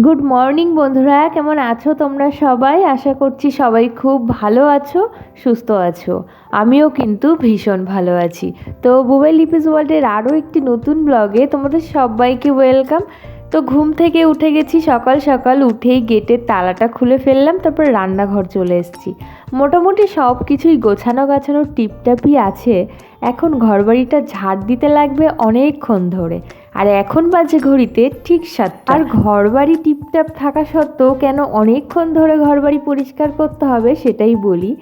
Good morning বন্ধুরা। কেমন আছো তোমরা সবাই? আশা করছি সবাই খুব ভালো আছো, সুস্থ আছো। আমিও কিন্তু ভীষণ ভালো আছি। তো বুবাই লিপিস ওয়ার্ল্ডের আরও একটি নতুন ব্লগে তোমাদের সবাইকে ওয়েলকাম তো ঘুম থেকে উঠে গেছি, সকাল সকাল উঠেই গেটের তালাটা খুলে ফেললাম, তারপর রান্নাঘর চলে এসেছি। মোটামুটি সব কিছুই গোছানো গাছানো টিপটাপই আছে, এখন ঘরবাড়িটা ঝাড় দিতে লাগবে অনেকক্ষণ ধরে। আর এখন বাজে ঘড়িতে ঠিক সাত আর ঘরবাড়ি টিপটাপ থাকা সত্ত্বেও কেন অনেকক্ষণ ধরে ঘরবাড়ি পরিষ্কার করতে হবে সেটাই বলি।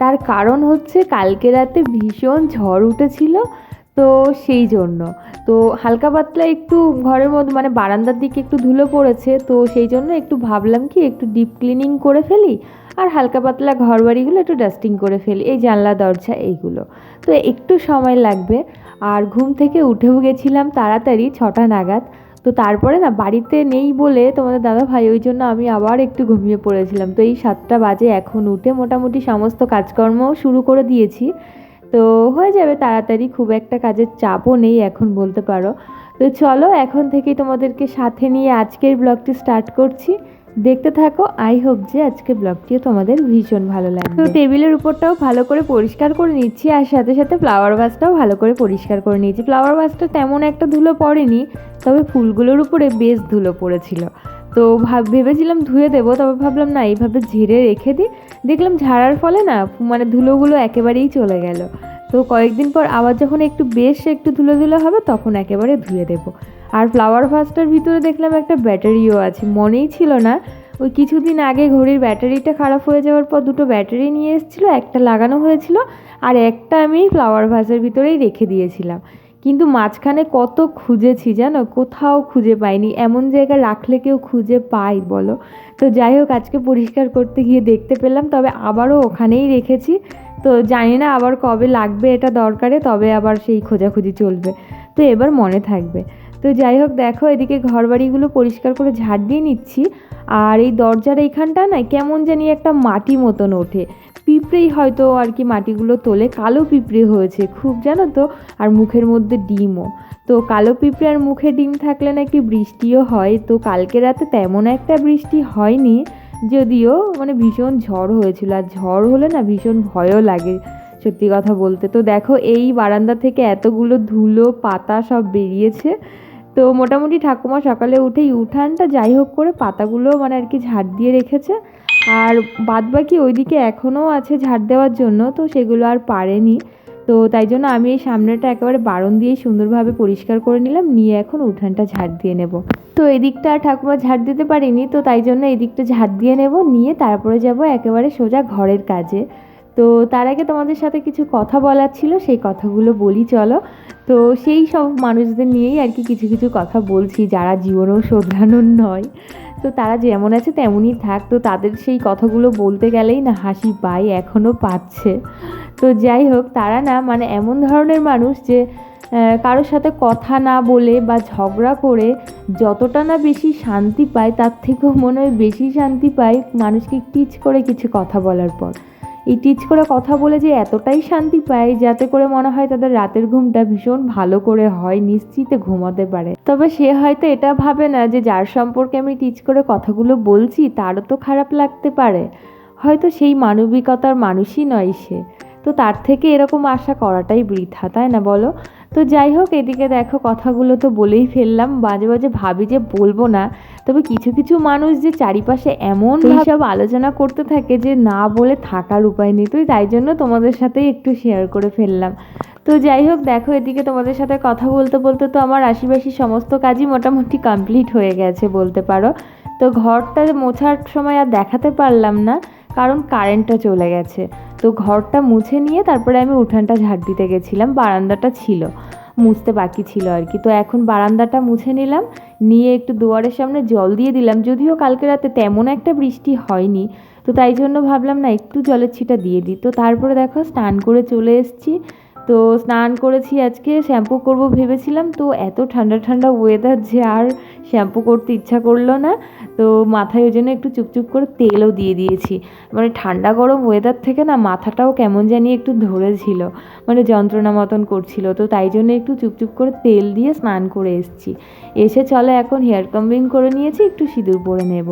তার কারণ হচ্ছে কালকে রাতে ভীষণ ঝড় উঠেছিল তো সেই জন্য। তো হালকা পাতলা একটু ঘরের মধ্যে মানে বারান্দার দিকে একটু ধুলো পড়েছে, তো সেই জন্য একটু ভাবলাম কি একটু ডিপ ক্লিনিং করে ফেলি আর হালকা পাতলা ঘর বাড়িগুলো একটু ডাস্টিং করে ফেলি, এই জানলা, দরজা এইগুলো। তো একটু সময় লাগবে আর ঘুম থেকে উঠেও গেছিলাম তাড়াতাড়ি ছটা নাগাদ। তো তারপরে না বাড়িতে নেই বলে তোমাদের দাদা ভাই ওই জন্য আমি আবার একটু ঘুমিয়ে পড়েছিলাম। তো এই সাতটা বাজে এখন উঠে মোটামুটি সমস্ত কাজকর্মও শুরু করে দিয়েছি। তো হয়ে যাবে, তাড়াতাড়ি খুব একটা কাজের চাপও নেই এখন বলতে পারো। তো চলো এখন থেকেই তোমাদেরকে সাথে নিয়ে আজকের ব্লগটি স্টার্ট করছি। দেখতে থাকো আই হোপ যে আজকে ব্লগটিও তোমাদের ভীষণ ভালো লাগবে। তো টেবিলের উপরটাও ভালো করে পরিষ্কার করে নিচ্ছি, আর সাথে সাথে ফ্লাওয়ার ভাসটাও ভালো করে পরিষ্কার করে নিয়েছি। ফ্লাওয়ার ভাসটা তেমন একটা ধুলো পড়েনি, তবে ফুলগুলোর উপরে বেশ ধুলো পড়েছিল। তো ভাব, ভেবেছিলাম ধুয়ে দেবো, তবে ভাবলাম না, এইভাবে ঝেড়ে রেখে দিই। দেখলাম ঝাড়ার ফলে না মানে ধুলোগুলো একেবারেই চলে গেল। তো কয়েকদিন পর আবার যখন একটু বেশ একটু ধুলো ধুলো হবে, তখন একেবারে ধুয়ে দেবো। আর ফ্লাওয়ার ফাস্টার ভিতরে দেখলাম একটা ব্যাটারিও আছে, মনেই ছিল না। ওই কিছুদিন আগে ঘড়ির ব্যাটারিটা খারাপ হয়ে যাওয়ার পর দুটো ব্যাটারি নিয়ে এসেছিল, একটা লাগানো হয়েছিল, আর একটা আমি ফ্লাওয়ার ভাসের ভিতরেই রেখে দিয়েছিলাম। কিন্তু মাঝখানে কত খুঁজেছি জানো? কোথাও খুঁজে পাইনি। এমন জায়গা রাখলে কেউ খুঁজে পাই বলো? তো যাই হোক, আজকে পরিষ্কার করতে গিয়ে দেখতে পেলাম, তবে আবারও ওখানেই রেখেছি। তো জানি না আবার কবে লাগবে এটা দরকারে, তবে আবার সেই খোঁজাখুঁজি চলবে। তো এবার মনে থাকবে। তো যাই হোক, দেখো, এদিকে ঘরবাড়িগুলো পরিষ্কার করে ঝাড় দিয়ে নিচ্ছি। আর এই দরজার এইখানটা না, কেমন জানি একটা মাটি মতন ওঠে। পিঁপড়েই হয়তো আর কি মাটিগুলো তোলে। কালো পিঁপড়ে হয়েছে খুব, জানো তো? আর মুখের মধ্যে ডিমও। তো কালো পিঁপড়ে আর মুখে ডিম থাকলে নাকি বৃষ্টিও হয়। তো কালকে রাতে তেমন একটা বৃষ্টি হয়নি, যদিও মানে ভীষণ ঝড় হয়েছিল। আর ঝড় হলে না ভীষণ ভয়ও লাগে, সত্যি কথা বলতে। তো দেখো, এই বারান্দা থেকে এতগুলো ধুলো, পাতা সব বেরিয়েছে। তো মোটামুটি ঠাকুমা সকালে উঠেই উঠানটা যাই হোক করে পাতাগুলো মানে আর কি ঝাড় দিয়ে রেখেছে। আর বাদবাকি ওইদিকে এখনও আছে ঝাড় দেওয়ার জন্য, তো সেগুলো আর পারেনি। তো তাই জন্য আমি এই সামনেটা একেবারে বারণ দিয়ে সুন্দরভাবে পরিষ্কার করে নিলাম, নিয়ে এখন উঠানটা ঝাড় দিয়ে নেব। তো এদিকটা ঠাকুমা ঝাড় দিতে পারিনি, তো তাই জন্য এদিকটা ঝাড় দিয়ে নেব, নিয়ে তারপরে যাব একেবারে সোজা ঘরের কাজে। তো তার আগে তোমাদের সাথে কিছু কথা বলার ছিল, সেই কথাগুলো বলি, চলো। তো সেই সব মানুষদের নিয়েই আর কি কিছু কিছু কথা বলছি, যারা জীবনেও শোধরানোর নয়। তো তারা যেমন আছে তেমনই থাক, তো তাদের সেই কথাগুলো বলতে গেলেই না হাসি পায়, এখনও পাচ্ছে। তো যাই হোক, তারা না মানে এমন ধরনের মানুষ যে কারোর সাথে কথা না বলে বা ঝগড়া করে যতটা না বেশি শান্তি পায়, তার থেকেও মনে হয় বেশি শান্তি পায় মানুষকে টিচ করে কিছু কথা বলার পর। টিচ করে কথা বলে যে এতটাই শান্তি পায় যাতে করে মনে হয় তাদের রাতের ঘুমটা ভীষণ ভালো করে হয়, নিশ্চিতে ঘুমাতে পারে। তবে সে হয়তো এটা ভাবে না যে যার সম্পর্কে আমি টিচ করে কথাগুলো বলছি তারও তো খারাপ লাগতে পারে। হয়তো সেই মানবিকতার মানুষই নয় সে। তো তার থেকে এরকম আশা করাটাই বৃথা, তাই না বলো? তো যাই হোক, এদিকে দেখো কথাগুলো তো বলেই ফেললাম। বাজে বাজে ভাবি যে বলব না। তবে কিছু কিছু মানুষ যে চারিপাশে এমন সব আলোচনা করতে থাকে যে না বলে থাকার উপায় নেই। তো তাই জন্য তোমাদের সাথেই একটু শেয়ার করে ফেললাম। তো যাই হোক দেখো এদিকে তোমাদের সাথে কথা বলতে বলতে তো আমার আশিপাশি সমস্ত কাজই মোটামুটি কমপ্লিট হয়ে গেছে বলতে পারো। তো ঘরটা মোছার সময় আর দেখাতে পারলাম না কারণ কারেন্টটা চলে গেছে। তো ঘরটা মুছে নিয়ে তারপরে আমি উঠানটা ঝাড় দিতে গেছিলাম বারান্দাটা ছিল। মুছতে বাকি ছিল আর কি। তো এখন বারান্দাটা মুছে নিলাম, নিয়ে একটু দুয়ারের সামনে জল দিয়ে দিলাম। যদিও কালকে রাতে তেমন একটা বৃষ্টি হয়নি, তো তাই জন্য ভাবলাম না একটু জলের ছিটা দিয়ে দিই। তো তারপরে দেখো স্নান করে চলে এসেছি। তো স্নান করেছি আজকে, শ্যাম্পু করব ভেবেছিলাম, তো এত ঠান্ডা ঠান্ডা ওয়েদার যে আর শ্যাম্পু করতে ইচ্ছা করল না। তো মাথায় ওই জন্য একটু চুপচুপ করে তেলও দিয়ে দিয়েছি। মানে ঠান্ডা গরম ওয়েদার থেকে না মাথাটাও কেমন জানি একটু ধরেছিল মানে যন্ত্রণা মতন করছিল। তো তাই জন্য একটু চুপচুপ করে তেল দিয়ে স্নান করে এসেছি। এসে চলে এখন হেয়ার কাম্বিং করে নিয়েছি, একটু সিঁদুর পরে নেব।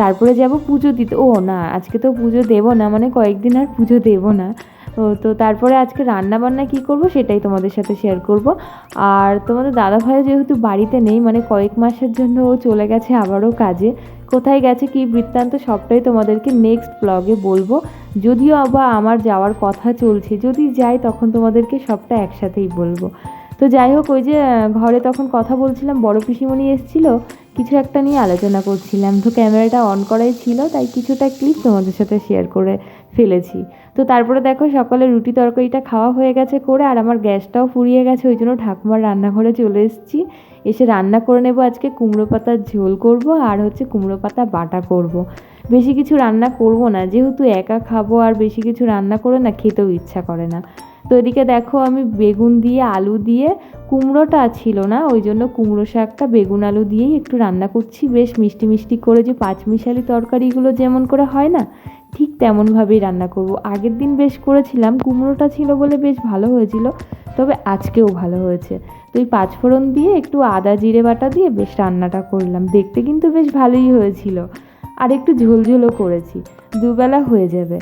তারপরে যাব পুজো দিতে। ও না, আজকে তো পুজো দেবো না মানে কয়েকদিন আর পুজো দেবো না। তো তারপরে আজকে রান্না বান্না কী করব সেটাই তোমাদের সাথে শেয়ার করব। আর তোমাদের দাদা ভাইও যেহেতু বাড়িতে নেই মানে কয়েক মাসের জন্য ও চলে গেছে আবারও কাজে। কোথায় গেছে কী বৃত্তান্ত সবটাই তোমাদেরকে নেক্সট ব্লগে বলব। যদিও আবার আমার যাওয়ার কথা চলছে, যদি যাই তখন তোমাদেরকে সবটা একসাথেই বলব। তো যাই হোক, ওই যে ঘরে তখন কথা বলছিলাম, বড় পিসিমণি এসেছিল, কিছু একটা নিয়ে আলোচনা করছিলাম। তো ক্যামেরাটা অন করাই ছিল, তাই কিছুটা ক্লিপ তোমাদের সাথে শেয়ার করে ফেলেছি। তো তারপরে দেখো সকালে রুটি তরকারিটা খাওয়া হয়ে গেছে করে আর আমার গ্যাসটাও ফুরিয়ে গেছে, ওই জন্য ঠাকুমার রান্নাঘরে চলে এসেছি। এসে রান্না করে নেব আজকে কুমড়ো পাতার ঝোল করব আর হচ্ছে কুমড়ো পাতা বাটা করব। বেশি কিছু রান্না করব না, যেহেতু একা খাব আর বেশি কিছু রান্না করে না খেতেও ইচ্ছা করে না। তো এদিকে দেখো আমি বেগুন দিয়ে আলু দিয়ে কুমড়োটা ছিল না, ওই জন্য কুমড়ো শাকটা বেগুন আলু দিয়েই একটু রান্না করছি। বেশ মিষ্টি মিষ্টি করে যে পাঁচমিশালি তরকারিগুলো যেমন করে হয় না ঠিক তেমনভাবেই রান্না করব। আগের দিন বেশ করেছিলাম, কুমড়োটা ছিল বলে বেশ ভালো হয়েছিল, তবে আজকেও ভালো হয়েছে। তো এই পাঁচফোড়ন দিয়ে একটু আদা, জিরে বাটা দিয়ে বেশ রান্নাটা করলাম। দেখতে কিন্তু বেশ ভালোই হয়েছিল। আর একটু ঝোলঝোলও করেছি। দুবেলা হয়ে যাবে।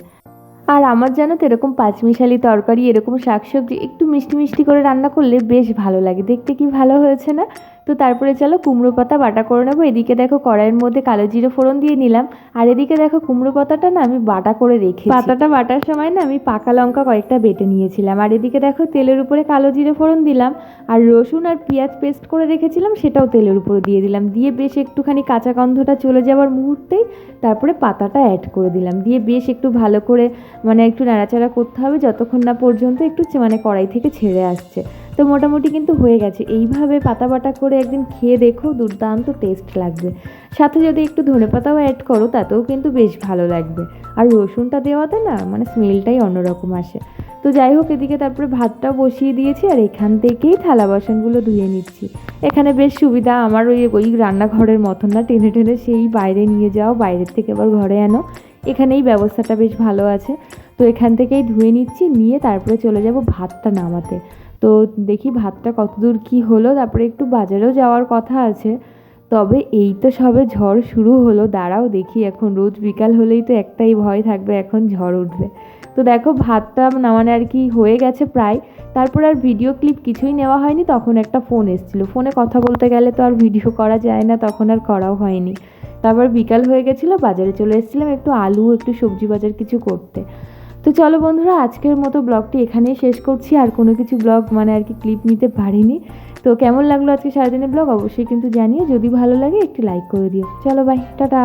আর আমার জানো তো এরকম পাঁচমিশালি তরকারি, এরকম শাকসবজি একটু মিষ্টি মিষ্টি করে রান্না করলে বেশ ভালো লাগে। দেখতে কি ভালো হয়েছে না? তো তারপরে চলো কুমড়ো পাতা বাটা করে নেব। এদিকে দেখো কড়াইয়ের মধ্যে কালো জিরে ফোড়ন দিয়ে নিলাম। আর এদিকে দেখো কুমড়ো পাতাটা না আমি বাটা করে রেখে পাতাটা বাটার সময় না আমি পাকা লঙ্কা কয়েকটা বেটে নিয়েছিলাম। আর এদিকে দেখো তেলের উপরে কালো জিরে ফোড়ন দিলাম। আর রসুন আর পেঁয়াজ পেস্ট করে রেখেছিলাম, সেটাও তেলের উপরে দিয়ে দিলাম। দিয়ে বেশ একটুখানি কাঁচা গন্ধটা চলে যাওয়ার মুহূর্তেই তারপরে পাতাটা অ্যাড করে দিলাম। দিয়ে বেশ একটু ভালো করে মানে একটু নাড়াচাড়া করতে হবে, যতক্ষণ না পর্যন্ত একটু মানে কড়াই থেকে ছেড়ে আসছে। তো মোটামুটি কিন্তু হয়ে গেছে। এইভাবে পাতা বাটা করে একদিন খেয়ে দেখো, দুর্দান্ত টেস্ট লাগবে। সাথে যদি একটু ধনেপাতাও অ্যাড করো, তাতেও কিন্তু বেশ ভালো লাগবে। আর রসুনটা দেওয়াতে না মানে স্মেলটাই অন্যরকম আসে। তো যাই হোক, এদিকে তারপরে ভাতটাও বসিয়ে দিয়েছি, আর এখান থেকেই থালা বাসনগুলো ধুয়ে নিচ্ছি। এখানে বেশ সুবিধা, আমার ওই ওই রান্নাঘরের মতন না, টেনে টেনে সেই বাইরে নিয়ে যাও, বাইরের থেকে আবার ঘরে আনো। এখানেই ব্যবস্থাটা বেশ ভালো আছে। তো এখান থেকেই ধুয়ে নিচ্ছি, নিয়ে তারপরে চলে যাব ভাতটা নামাতে। তো দেখি ভাতটা কতদূর কি হলো, তারপরে একটু বাজারেও যাওয়ার কথা আছে। তবে এই তো সবে ঝড় শুরু হলো, দাঁড়াও দেখি এখন রোজ বিকাল হলেই তো একটাই ভয় থাকবে, এখন ঝড় উঠবে। তো দেখো ভাতটা নামানো আর কি হয়ে গেছে প্রায়, তারপর আর ভিডিও ক্লিপ কিছুই নেওয়া হয়নি, তখন একটা ফোন এসেছিল। ফোনে কথা বলতে গেলে তো আর ভিডিও করা যায় না, তখন আর করাও হয়নি। তারপর বিকাল হয়ে গেছিল, বাজারে চলে এসেছিলাম একটু আলু, একটু সবজি বাজার কিছু করতে। তো চলো বন্ধুরা, আজকের মতো ব্লগটি এখানেই শেষ করছি। আর কোনো কিছু ব্লগ মানে আর কি ক্লিপ নিতে পারিনি। তো কেমন লাগল আজকে সারাদিনের ব্লগ? অবশ্যই কিন্তু জানিয়ে যদি ভালো লাগে, একটি লাইক করে দিও। চলো বাই টাটা।